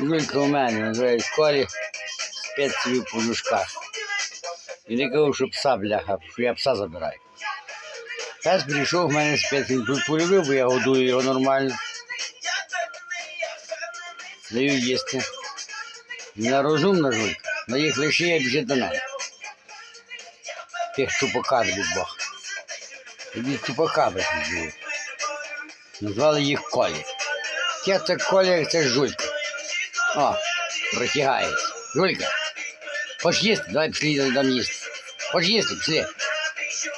Жулька у мене школі спить собі в подушках. І не кажу, що пса бляха, що я пса забираю. Пес прийшов, в мене спить, тут полюбив, бо я годую його нормально. Даю їсти. Вона розумна жулька, але їх лише я біжить до мене. Тих чупакабрів Бог. Тоді чупакабри. Назвали їх Колі. Я це Коля, це жулька. О, протягається. Жулька. Хоч їсти, давай пішли дам їсти. Хоч їсти, пішли.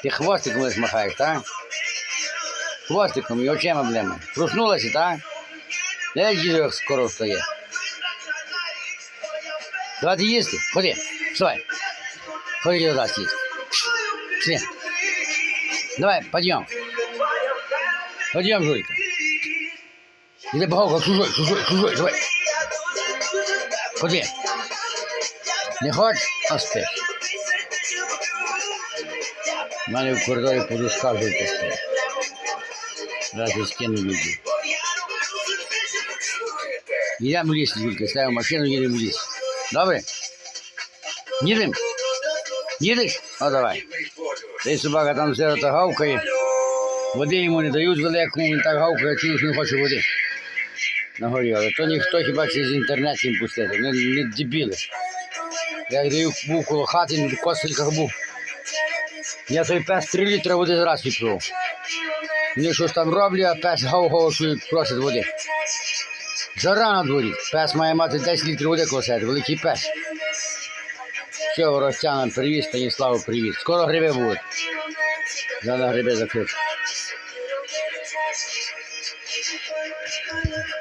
Ти хвостиком лиш махаєш, так? Хвостиком і очима блема. Проснулася, так? Я їду, як скоро встає. Давайте їсти. Ходи, вставай. Ходи до нас їсти. Пішли. Давай, подъем. Подъем, Жулька. Иди богу, чужой, чужой, чужой, давай. Ходи. Не хочеш? А спиш. У мене в коридорі подушка спить. Зараз я скину. Їдемо в ліс, Жулька, ставимо машину, їдемо в ліс. Добре? Їдемо? Їдеш? Ну давай. Цей собака там все гавкає. Води йому не дають великому, він так гавкає, чую, не хоче води. Нагоріли, але то ніхто хіба через інтернет їм пустити, не, не дебіли. Я даю був коло хати, в костельках був. Я той пес три літра води зараз відпив. Мені щось там роблю, а пес гав-гав просить води. Жара на дворі. Пес має мати 10 літрів води колосет, великий пес. Все, Воростянам привіт, Станіславу привіт. Скоро гриби будуть. Зараз гриби закрити.